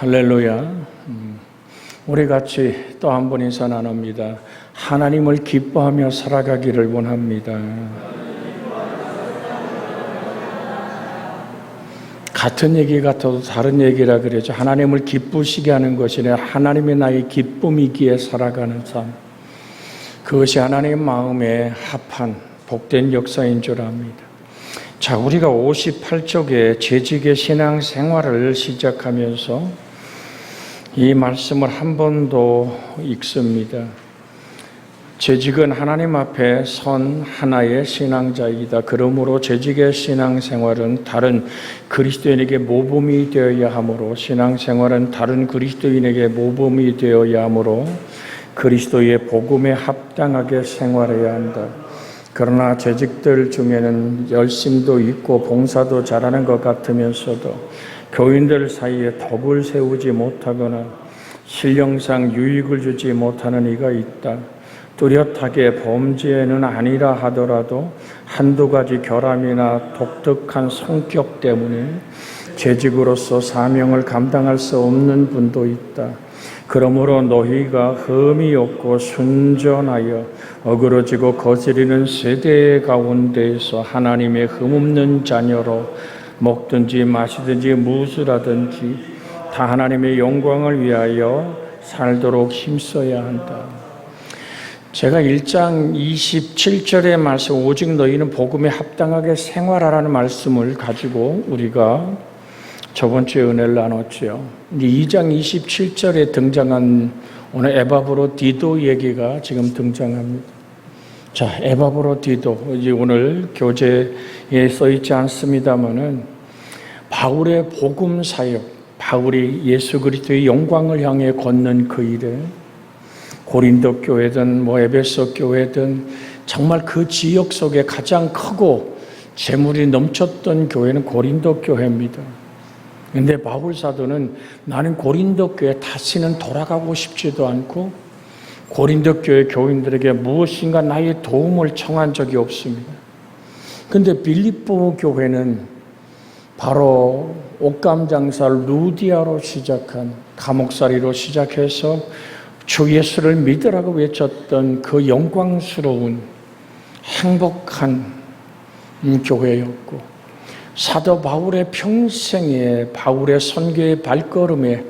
할렐루야. 음, 우리 같이 또 한 번 인사 나눕니다. 하나님을 기뻐하며 살아가기를 원합니다. 같은 얘기 같아도 다른 얘기라 그러죠. 하나님을 기쁘시게 하는 것이 아니라 하나님의 나의 기쁨이기에 살아가는 삶. 그것이 하나님 마음에 합한 복된 역사인 줄 압니다. 자, 우리가 58쪽에 재직의 신앙 생활을 시작하면서 이 말씀을 한번더 읽습니다. 재직은 하나님 앞에 선 하나의 신앙자이다. 그러므로 재직의 신앙생활은 다른 그리스도인에게 모범이 되어야 하므로 신앙생활은 다른 그리스도인에게 모범이 되어야 하므로 그리스도의 복음에 합당하게 생활해야 한다. 그러나 재직들 중에는 열심도 있고 봉사도 잘하는 것 같으면서도 교인들 사이에 덕을 세우지 못하거나 신령상 유익을 주지 못하는 이가 있다. 뚜렷하게 범죄는 아니라 하더라도 한두 가지 결함이나 독특한 성격 때문에 재직으로서 사명을 감당할 수 없는 분도 있다. 그러므로 너희가 흠이 없고 순전하여 어그러지고 거스리는 세대 가운데에서 하나님의 흠없는 자녀로 먹든지 마시든지 무엇을 하든지 다 하나님의 영광을 위하여 살도록 힘써야 한다. 제가 1장 27절의 말씀 오직 너희는 복음에 합당하게 생활하라는 말씀을 가지고 우리가 저번 주에 은혜를 나눴죠. 2장 27절에 등장한 오늘 에바브로 디도 얘기가 지금 등장합니다. 자, 에바브로 디도 이제 오늘 교재에 써 있지 않습니다만은 바울의 복음 사역, 바울이 예수 그리스도의 영광을 향해 걷는 그 일에 고린도 교회든 뭐 에베소 교회든 정말 그 지역 속에 가장 크고 재물이 넘쳤던 교회는 고린도 교회입니다. 근데 바울 사도는 나는 고린도 교회 다시는 돌아가고 싶지도 않고 고린도 교회 교인들에게 무엇인가 나의 도움을 청한 적이 없습니다. 근데 빌립보 교회는 바로 옷감 장사 루디아로 시작한 감옥살이로 시작해서 주 예수를 믿으라고 외쳤던 그 영광스러운 행복한 교회였고 사도 바울의 평생에 바울의 선교의 발걸음에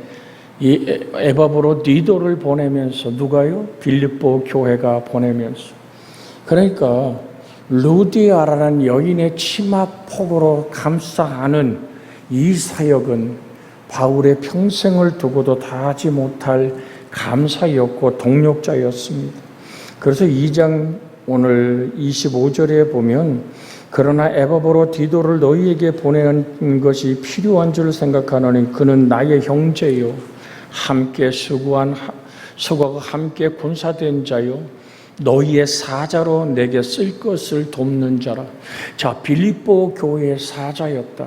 이 에바브로 니도를 보내면서 누가요? 빌립보 교회가 보내면서 그러니까 루디아라는 여인의 치마 폭으로 감싸 안은 이 사역은 바울의 평생을 두고도 다 하지 못할 감사였고 동력자였습니다. 그래서 2장 오늘 25절에 보면 그러나 에바보로 디도를 너희에게 보내는 것이 필요한 줄 생각하노니 그는 나의 형제요 함께 수고한 수고하고 함께 군사된 자요 너희의 사자로 내게 쓸 것을 돕는 자라. 자 빌립보 교회의 사자였다.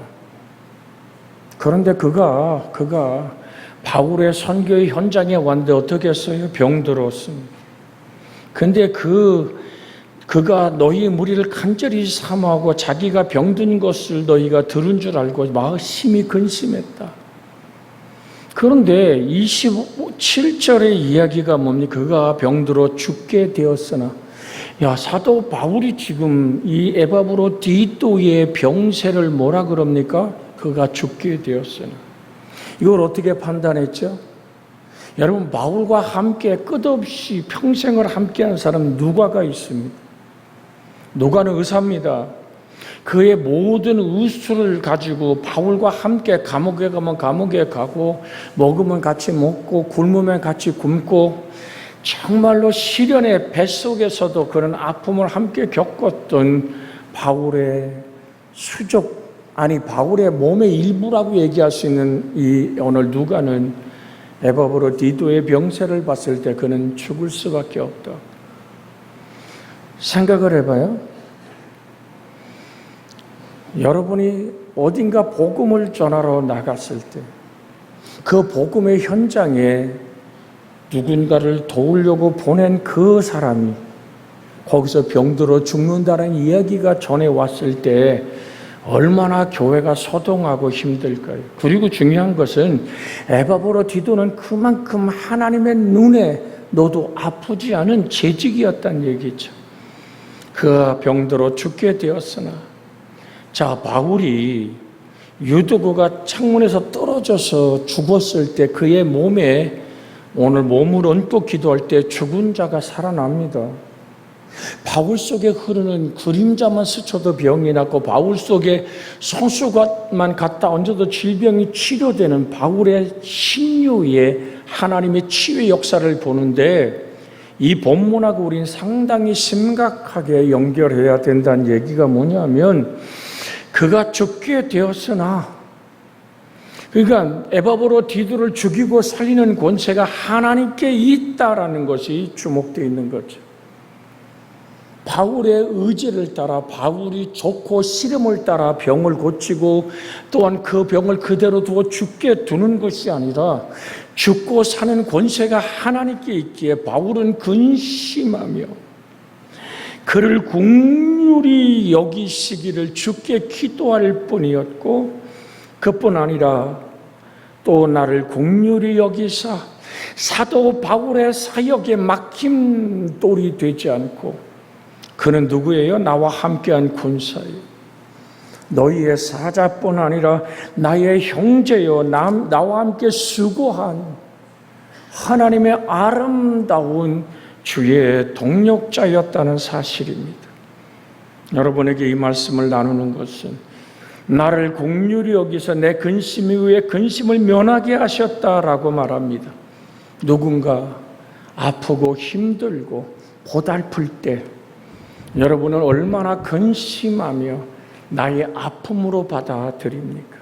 그런데 그가 그가 바울의 선교의 현장에 왔는데 어떻게 했어요? 병들었습니다. 근데 그 그가 너희 무리를 간절히 사모하고 자기가 병든 것을 너희가 들은 줄 알고 마음 심히 근심했다. 그런데 27절의 이야기가 뭡니까? 그가 병들어 죽게 되었으나 야 사도 바울이 지금 이 에바브로 디도의 병세를 뭐라 그럽니까? 그가 죽게 되었으나 이걸 어떻게 판단했죠? 여러분 바울과 함께 끝없이 평생을 함께한 사람 누가가 있습니다. 누가는 의사입니다. 그의 모든 의술을 가지고 바울과 함께 감옥에 가면 감옥에 가고 먹으면 같이 먹고 굶으면 같이 굶고 정말로 시련의 뱃속에서도 그런 아픔을 함께 겪었던 바울의 수족 아니 바울의 몸의 일부라고 얘기할 수 있는 이 오늘 누가는 에바브로 디도의 병세를 봤을 때 그는 죽을 수밖에 없다. 생각을 해봐요. 여러분이 어딘가 복음을 전하러 나갔을 때 그 복음의 현장에 누군가를 도우려고 보낸 그 사람이 거기서 병들어 죽는다는 이야기가 전해 왔을 때 얼마나 교회가 소동하고 힘들까요? 그리고 중요한 것은 에바보로 디도는 그만큼 하나님의 눈에 너도 아프지 않은 재직이었단 얘기죠. 그 병들어 죽게 되었으나 자 바울이 유두고가 창문에서 떨어져서 죽었을 때 그의 몸에 오늘 몸을 얹고 기도할 때 죽은 자가 살아납니다. 바울 속에 흐르는 그림자만 스쳐도 병이 낫고 바울 속에 손수건만 갖다 얹어도 질병이 치료되는 바울의 신유의 하나님의 치유의 역사를 보는데 이 본문하고 우리는 상당히 심각하게 연결해야 된다는 얘기가 뭐냐면 그가 죽게 되었으나 그러니까 에바보로 디도를 죽이고 살리는 권세가 하나님께 있다라는 것이 주목되어 있는 거죠. 바울의 의지를 따라 바울이 좋고 씨름을 따라 병을 고치고 또한 그 병을 그대로 두어 죽게 두는 것이 아니라 죽고 사는 권세가 하나님께 있기에 바울은 근심하며 그를 국률이 여기시기를 죽게 기도할 뿐이었고 그뿐 아니라 또 나를 국률이 여기사 사도 바울의 사역에 막힘 돌이 되지 않고 그는 누구예요? 나와 함께한 군사예요. 너희의 사자뿐 아니라 나의 형제요, 남, 나와 함께 수고한 하나님의 아름다운 주의 동력자였다는 사실입니다. 여러분에게 이 말씀을 나누는 것은 나를 공률이 여기서 내 근심 이후에 근심을 면하게 하셨다라고 말합니다. 누군가 아프고 힘들고 고달플 때 여러분은 얼마나 근심하며 나의 아픔으로 받아들입니까?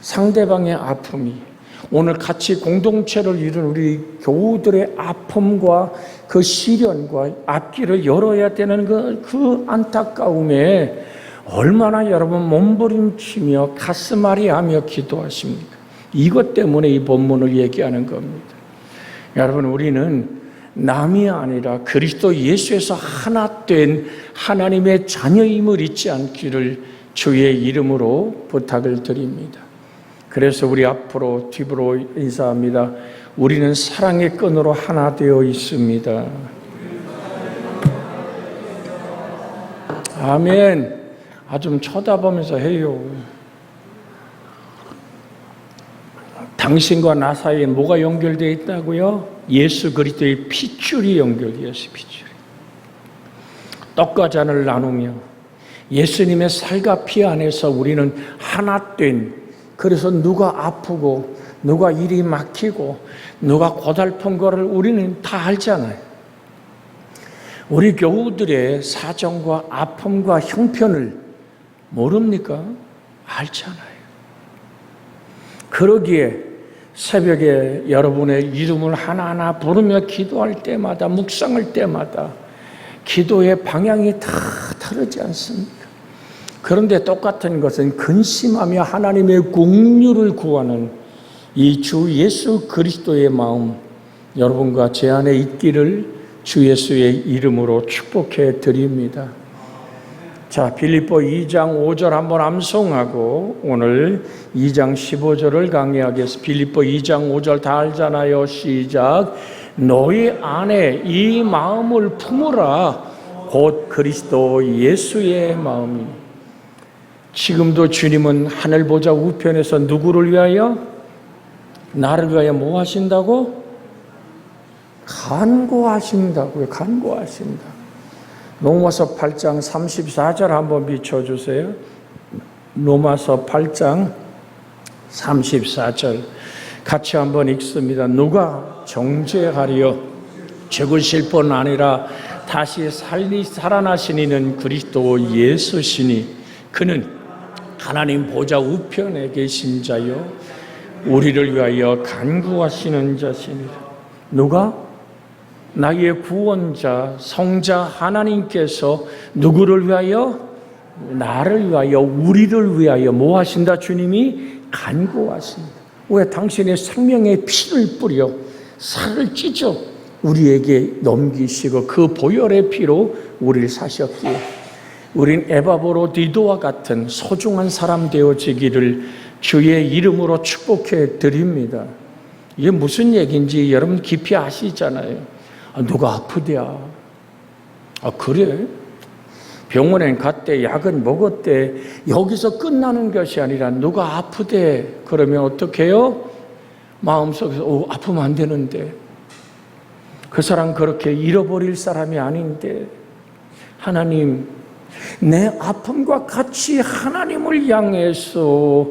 상대방의 아픔이 오늘 같이 공동체를 이룬 우리 교우들의 아픔과 그 시련과 앞길을 열어야 되는 그, 그 안타까움에 얼마나 여러분 몸부림치며 가슴앓이하며 기도하십니까? 이것 때문에 이 본문을 얘기하는 겁니다. 여러분 우리는 남이 아니라 그리스도 예수에서 하나 된 하나님의 자녀임을 잊지 않기를 주의 이름으로 부탁을 드립니다. 그래서 우리 앞으로 뒤로 인사합니다. 우리는 사랑의 끈으로 하나 되어 있습니다. 아멘. 아, 좀 쳐다보면서 해요. 당신과 나 사이에 뭐가 연결되어 있다고요? 예수 그리스도의 핏줄이 연결되어 있어요, 핏줄이. 떡과 잔을 나누며 예수님의 살과 피 안에서 우리는 하나 된, 그래서 누가 아프고, 누가 일이 막히고, 누가 고달픈 거를 우리는 다 알잖아요. 우리 교우들의 사정과 아픔과 형편을 모릅니까? 알잖아요. 그러기에 새벽에 여러분의 이름을 하나하나 부르며 기도할 때마다, 묵상할 때마다 기도의 방향이 다 다르지 않습니까? 그런데 똑같은 것은 근심하며 하나님의 공유를 구하는 이 주 예수 그리스도의 마음 여러분과 제 안에 있기를 주 예수의 이름으로 축복해 드립니다. 자, 빌립보 2장 5절 한번 암송하고 오늘 2장 15절을 강의하겠습니다. 빌립보 2장 5절 다 알잖아요. 시작. 너희 안에 이 마음을 품으라. 곧 그리스도 예수의 마음이. 지금도 주님은 하늘 보좌 우편에서 누구를 위하여? 나를 위하여 뭐 하신다고? 간구하신다고요. 간구하신다. 로마서 8장 34절 한번 비춰 주세요. 로마서 8장 34절 같이 한번 읽습니다. 누가 정죄하리요? 죽으실 뿐 아니라 다시 살리 살아나신 이는 그리스도 예수시니 그는 하나님 보좌 우편에 계신 자요 우리를 위하여 간구하시는 자시니라. 누가 나의 구원자, 성자 하나님께서 누구를 위하여? 나를 위하여, 우리를 위하여 뭐 하신다? 주님이 간구하십니다. 왜 당신의 생명의 피를 뿌려 살을 찢어 우리에게 넘기시고 그 보혈의 피로 우리를 사셨기에 우린 에바보로 디도와 같은 소중한 사람 되어지기를 주의 이름으로 축복해 드립니다. 이게 무슨 얘기인지 여러분 깊이 아시잖아요. 아, 누가 아프대야. 아, 그래? 병원에 갔대, 약은 먹었대. 여기서 끝나는 것이 아니라 누가 아프대. 그러면 어떻게 해요? 마음속에서, 오, 아프면 안 되는데. 그 사람 그렇게 잃어버릴 사람이 아닌데. 하나님, 내 아픔과 같이 하나님을 향해서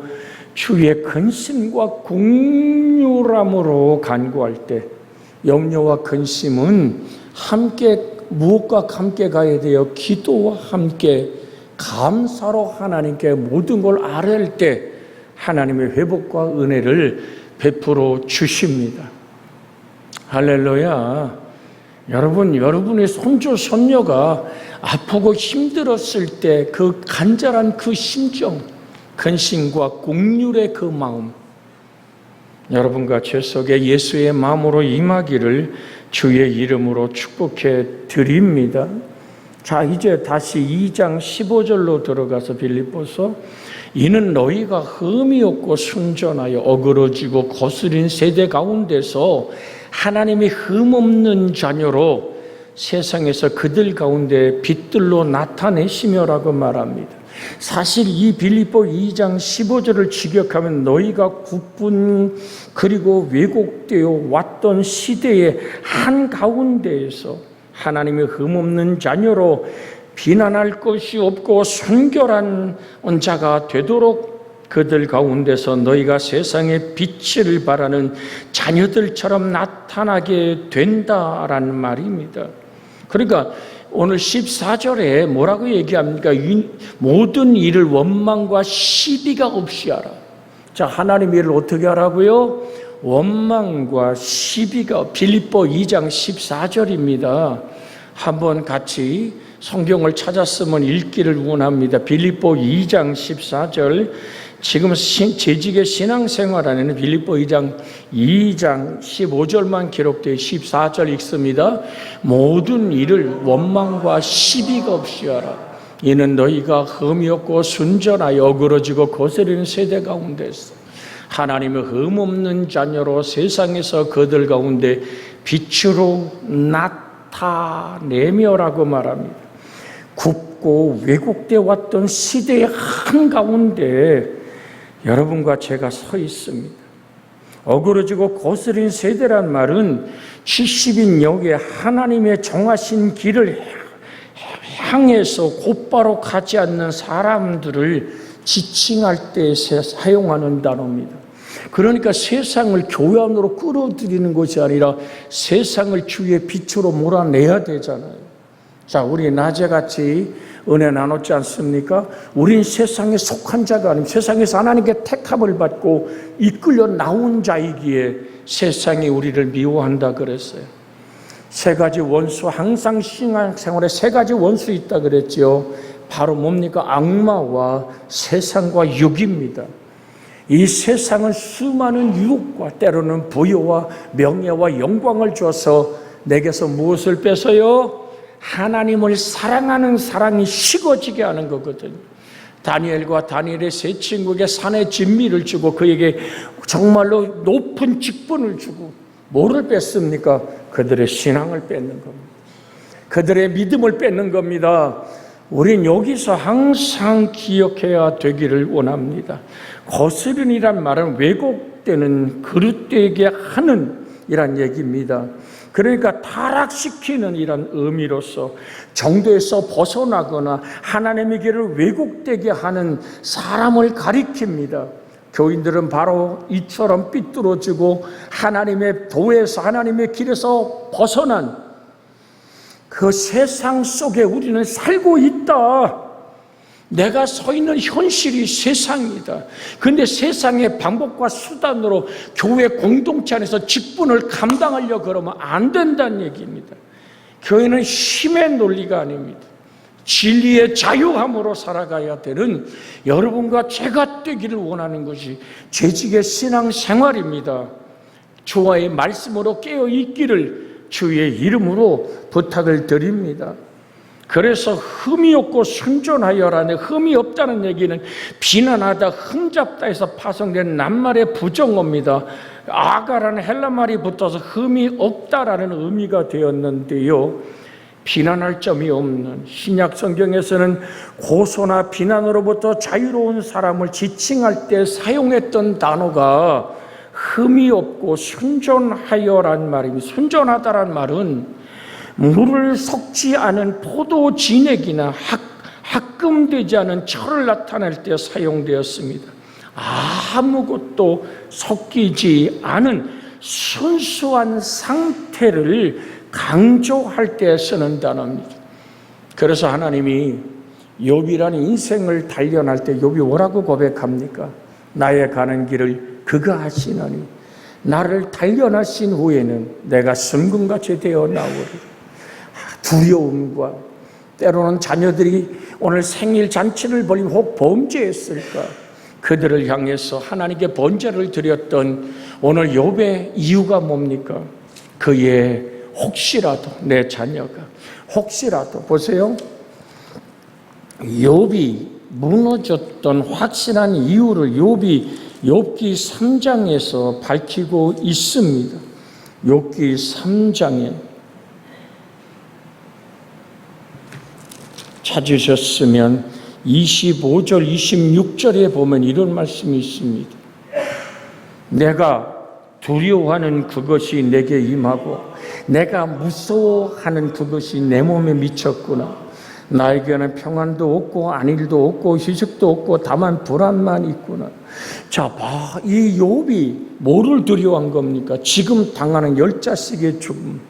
주의 근심과 국률함으로 간구할 때 염려와 근심은 함께 무엇과 함께 가야 돼요? 기도와 함께 감사로 하나님께 모든 걸 아뢰을 때 하나님의 회복과 은혜를 베풀어 주십니다. 할렐루야. 여러분, 여러분의 손주, 손녀가 아프고 힘들었을 때 그 간절한 그 심정, 근심과 공률의 그 마음, 여러분과 제 속에 예수의 마음으로 임하기를 주의 이름으로 축복해 드립니다. 자, 이제 다시 2장 15절로 들어가서 빌립보서 이는 너희가 흠이 없고 순전하여 어그러지고 거스린 세대 가운데서 하나님의 흠 없는 자녀로 세상에서 그들 가운데 빛들로 나타내시며라고 말합니다. 사실 이 빌립보 2장 15절을 직역하면 너희가 국분 그리고 왜곡되어 왔던 시대의 한 가운데에서 하나님의 흠없는 자녀로 비난할 것이 없고 순결한 자가 되도록 그들 가운데서 너희가 세상의 빛을 바라는 자녀들처럼 나타나게 된다라는 말입니다. 그러니까 오늘 14절에 뭐라고 얘기합니까? 모든 일을 원망과 시비가 없이 하라. 자, 하나님 일을 어떻게 하라고요? 원망과 시비가 빌립보 2장 14절입니다. 한번 같이 성경을 찾았으면 읽기를 원합니다. 빌립보 2장 14절 지금 재직의 신앙생활 안에는 빌립보 2장 2장 15절만 기록되어 14절 읽습니다. 모든 일을 원망과 시비가 없이 하라. 이는 너희가 흠이 없고 순전하여 어그러지고 거스리는 세대 가운데서 하나님의 흠 없는 자녀로 세상에서 그들 가운데 빛으로 나타내며라고 말합니다. 굽고 왜곡되어 왔던 시대의 한가운데 여러분과 제가 서 있습니다. 어그러지고 거스린 세대란 말은 70인 역에 하나님의 정하신 길을 향해서 곧바로 가지 않는 사람들을 지칭할 때 사용하는 단어입니다. 그러니까 세상을 교회 안으로 끌어들이는 것이 아니라 세상을 주의 빛으로 몰아내야 되잖아요. 자, 우리 낮에같이 은혜 나눴지 않습니까? 우린 세상에 속한 자가 아니고 세상에서 하나님께 택함을 받고 이끌려 나온 자이기에 세상이 우리를 미워한다 그랬어요. 세 가지 원수, 항상 신앙생활에 세 가지 원수 있다 그랬지요. 바로 뭡니까? 악마와 세상과 육입니다. 이 세상은 수많은 유혹과 때로는 부여와 명예와 영광을 줘서 내게서 무엇을 뺏어요? 하나님을 사랑하는 사랑이 식어지게 하는 거거든요. 다니엘과 다니엘의 세 친구에게 산의 진미를 주고 그에게 정말로 높은 직분을 주고 뭐를 뺐습니까? 그들의 신앙을 뺏는 겁니다. 그들의 믿음을 뺏는 겁니다. 우린 여기서 항상 기억해야 되기를 원합니다. 거스른이란 말은 왜곡되는 그릇되게 하는 이란 얘기입니다. 그러니까 타락시키는 이런 의미로서 정도에서 벗어나거나 하나님의 길을 왜곡되게 하는 사람을 가리킵니다. 교인들은 바로 이처럼 삐뚤어지고 하나님의 도에서 하나님의 길에서 벗어난 그 세상 속에 우리는 살고 있다. 내가 서 있는 현실이 세상이다. 근데 세상의 방법과 수단으로 교회 공동체 안에서 직분을 감당하려 그러면 안 된다는 얘기입니다. 교회는 힘의 논리가 아닙니다. 진리의 자유함으로 살아가야 되는 여러분과 제가 되기를 원하는 것이 재직의 신앙 생활입니다. 주와의 말씀으로 깨어 있기를 주의 이름으로 부탁을 드립니다. 그래서 흠이 없고 순전하여라는 흠이 없다는 얘기는 비난하다 흠잡다 해서 파송된 낱말의 부정어입니다. 아가라는 헬라 말이 붙어서 흠이 없다라는 의미가 되었는데요. 비난할 점이 없는 신약 성경에서는 고소나 비난으로부터 자유로운 사람을 지칭할 때 사용했던 단어가 흠이 없고 순전하여란 말입니다. 순전하다란 말은 물을 섞지 않은 포도 진액이나 학, 합금되지 않은 철을 나타낼 때 사용되었습니다. 아무것도 섞이지 않은 순수한 상태를 강조할 때 쓰는 단어입니다. 그래서 하나님이 욥이라는 인생을 단련할 때 욥이 뭐라고 고백합니까? 나의 가는 길을 그가 하시나니 나를 단련하신 후에는 내가 섬금같이 되어 나오리. 두려움과 때로는 자녀들이 오늘 생일 잔치를 벌이고 혹 범죄했을까? 그들을 향해서 하나님께 번제를 드렸던 오늘 욥의 이유가 뭡니까? 그의 혹시라도 내 자녀가 혹시라도 보세요. 욥이 무너졌던 확실한 이유를 욥이 욥기 3장에서 밝히고 있습니다. 욥기 3장에 찾으셨으면 25절, 26절에 보면 이런 말씀이 있습니다. 내가 두려워하는 그것이 내게 임하고 내가 무서워하는 그것이 내 몸에 미쳤구나. 나에게는 평안도 없고 안일도 없고 휴식도 없고 다만 불안만 있구나. 자, 봐. 이 욥이 뭐를 두려워한 겁니까? 지금 당하는 열 자식의 죽음.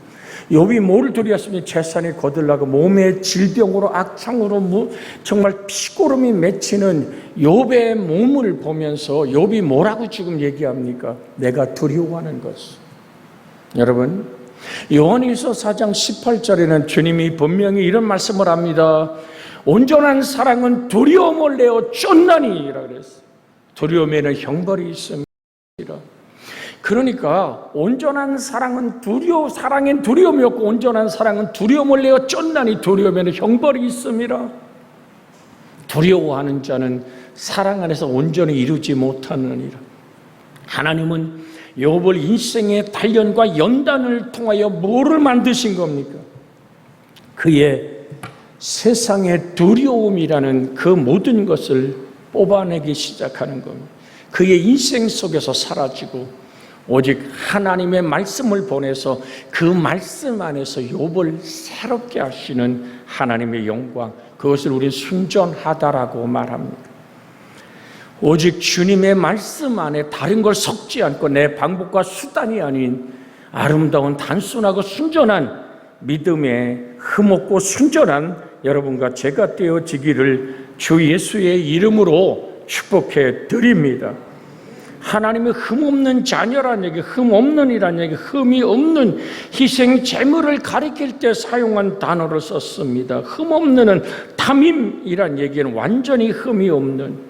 욥이 뭐를 두려웠으면 재산이 거들나고 몸의 질병으로 악창으로 무, 정말 피고름이 맺히는 욥의 몸을 보면서 욥이 뭐라고 지금 얘기합니까? 내가 두려워하는 것. 여러분, 요한일서 4장 18절에는 주님이 분명히 이런 말씀을 합니다. 온전한 사랑은 두려움을 내어 쫓나니라 그랬어요. 두려움에는 형벌이 있습니다. 그러니까 온전한 사랑은 두려워 사랑엔 두려움이 없고 온전한 사랑은 두려움을 내어 쫓나니 두려움에는 형벌이 있습니다. 두려워하는 자는 사랑 안에서 온전히 이루지 못하느니라. 하나님은 욥을 인생의 단련과 연단을 통하여 뭐를 만드신 겁니까? 그의 세상의 두려움이라는 그 모든 것을 뽑아내기 시작하는 겁니다. 그의 인생 속에서 사라지고 오직 하나님의 말씀을 보내서 그 말씀 안에서 욥을 새롭게 하시는 하나님의 영광 그것을 우리 순전하다라고 말합니다. 오직 주님의 말씀 안에 다른 걸 섞지 않고 내 방법과 수단이 아닌 아름다운 단순하고 순전한 믿음의 흠없고 순전한 여러분과 제가 되어지기를 주 예수의 이름으로 축복해 드립니다. 하나님의 흠 없는 자녀란 얘기, 흠 없는이란 얘기, 흠이 없는 희생 제물을 가리킬 때 사용한 단어를 썼습니다. 흠 없는은 탐임이란 얘기는 완전히 흠이 없는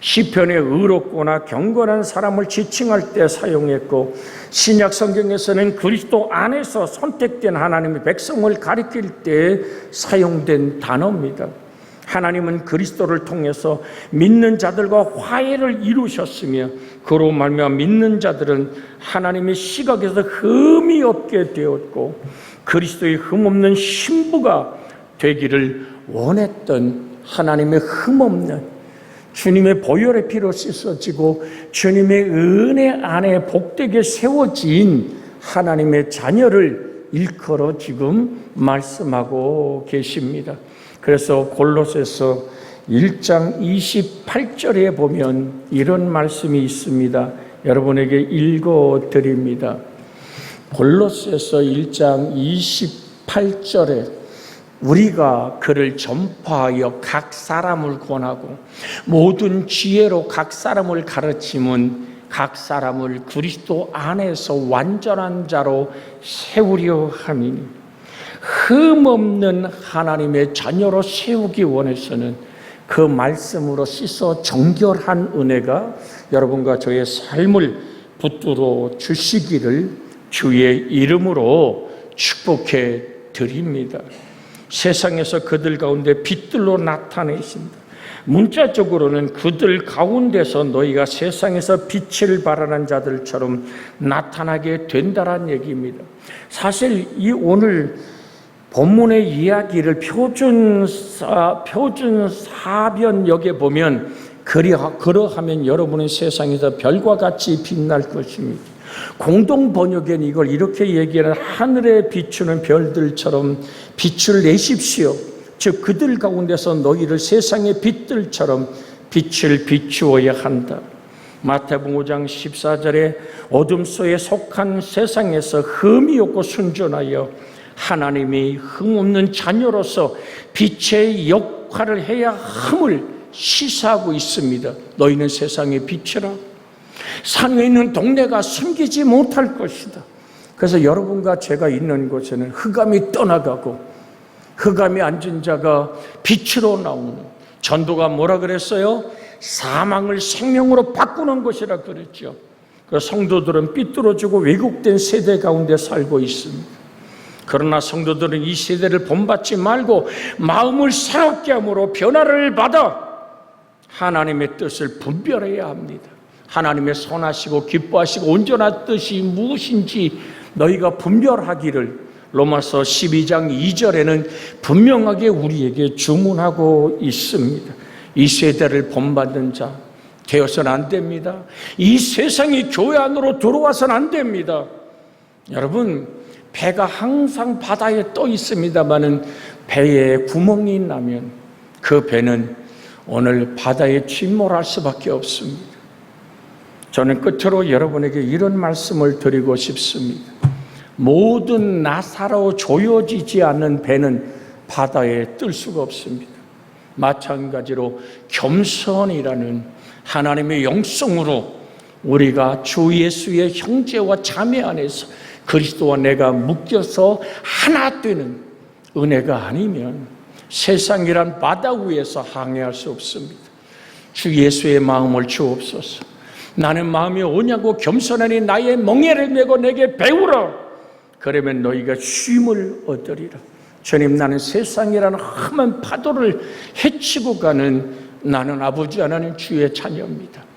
시편에 의롭거나 경건한 사람을 지칭할 때 사용했고 신약 성경에서는 그리스도 안에서 선택된 하나님의 백성을 가리킬 때 사용된 단어입니다. 하나님은 그리스도를 통해서 믿는 자들과 화해를 이루셨으며 그로 말미암아 믿는 자들은 하나님의 시각에서 흠이 없게 되었고 그리스도의 흠 없는 신부가 되기를 원했던 하나님의 흠 없는 주님의 보혈의 피로 씻어지고 주님의 은혜 안에 복되게 세워진 하나님의 자녀를 일컬어 지금 말씀하고 계십니다. 그래서 골로새서 1장 28절에 보면 이런 말씀이 있습니다. 여러분에게 읽어 드립니다. 골로새서 1장 28절에 우리가 그를 전파하여 각 사람을 권하고 모든 지혜로 각 사람을 가르침은 각 사람을 그리스도 안에서 완전한 자로 세우려 함이니 흠없는 하나님의 자녀로 세우기 원해서는 그 말씀으로 씻어 정결한 은혜가 여러분과 저의 삶을 붙들어 주시기를 주의 이름으로 축복해 드립니다. 세상에서 그들 가운데 빛들로 나타내신다. 문자적으로는 그들 가운데서 너희가 세상에서 빛을 발하는 자들처럼 나타나게 된다란 얘기입니다. 사실 이 오늘 본문의 이야기를 표준 사, 표준 사변역에 보면 그리 그러하면 여러분의 세상에서 별과 같이 빛날 것입니다. 공동 번역엔 이걸 이렇게 얘기하는 하늘에 비추는 별들처럼 빛을 내십시오. 즉 그들 가운데서 너희를 세상의 빛들처럼 빛을 비추어야 한다. 마태복음 5장 14절에 어둠 속에 속한 세상에서 흠이 없고 순전하여 하나님이 흠없는 자녀로서 빛의 역할을 해야 함을 시사하고 있습니다. 너희는 세상의 빛이라. 산 위에 있는 동네가 숨기지 못할 것이다. 그래서 여러분과 제가 있는 곳에는 흑암이 떠나가고 흑암이 앉은 자가 빛으로 나오는 전도가 뭐라 그랬어요? 사망을 생명으로 바꾸는 것이라 그랬죠. 그 성도들은 삐뚤어지고 왜곡된 세대 가운데 살고 있습니다. 그러나 성도들은 이 세대를 본받지 말고 마음을 새롭게 함으로 변화를 받아 하나님의 뜻을 분별해야 합니다. 하나님의 선하시고 기뻐하시고 온전한 뜻이 무엇인지 너희가 분별하기를 로마서 12장 2절에는 분명하게 우리에게 주문하고 있습니다. 이 세대를 본받는 자 되어서는 안 됩니다. 이 세상이 교회 안으로 들어와서는 안 됩니다. 여러분 배가 항상 바다에 떠 있습니다만은 배에 구멍이 나면 그 배는 오늘 바다에 침몰할 수밖에 없습니다. 저는 끝으로 여러분에게 이런 말씀을 드리고 싶습니다. 모든 나사로 조여지지 않는 배는 바다에 뜰 수가 없습니다. 마찬가지로 겸손이라는 하나님의 영성으로 우리가 주 예수의 형제와 자매 안에서 그리스도와 내가 묶여서 하나 되는 은혜가 아니면 세상이란 바다 위에서 항해할 수 없습니다. 주 예수의 마음을 주옵소서. 나는 마음이 오냐고 겸손하니 나의 멍에를 메고 내게 배우라. 그러면 너희가 쉼을 얻으리라. 주님 나는 세상이라는 험한 파도를 헤치고 가는 나는 아버지 하나님 주의 자녀입니다.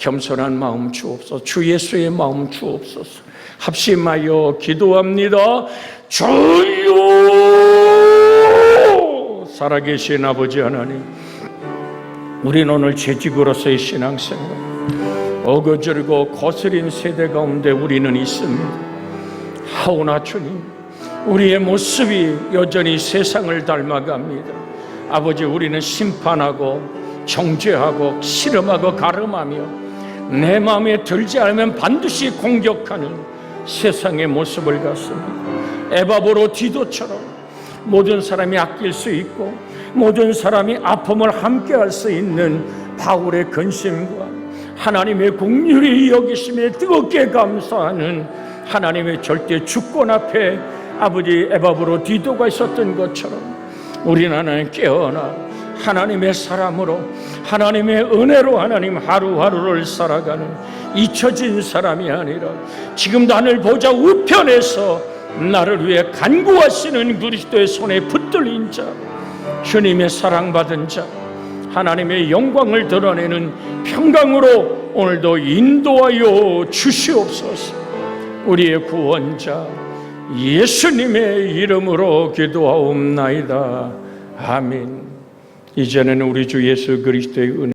겸손한 마음 주옵소서. 주 예수의 마음 주옵소서. 합심하여 기도합니다. 주여! 살아계신 아버지 하나님, 우리는 오늘 재직으로서의 신앙생활, 어거저고 거스린 세대 가운데 우리는 있습니다. 하오나 주님, 우리의 모습이 여전히 세상을 닮아갑니다. 아버지, 우리는 심판하고 정죄하고 실험하고 가름하며 내 마음에 들지 않으면 반드시 공격하는 세상의 모습을 갖습니다. 에바보로 디도처럼 모든 사람이 아낄 수 있고 모든 사람이 아픔을 함께 할 수 있는 바울의 근심과 하나님의 국률이 여기심에 뜨겁게 감사하는 하나님의 절대 주권 앞에 아버지 에바브로 디도가 있었던 것처럼 우리는 깨어나 하나님의 사람으로 하나님의 은혜로 하나님 하루하루를 살아가는 잊혀진 사람이 아니라 지금 나를 보자 우편에서 나를 위해 간구하시는 그리스도의 손에 붙들린 자 주님의 사랑받은 자 하나님의 영광을 드러내는 평강으로 오늘도 인도하여 주시옵소서. 우리의 구원자 예수님의 이름으로 기도하옵나이다. 아멘 이제는 우리 주 예수 그리스도의 은혜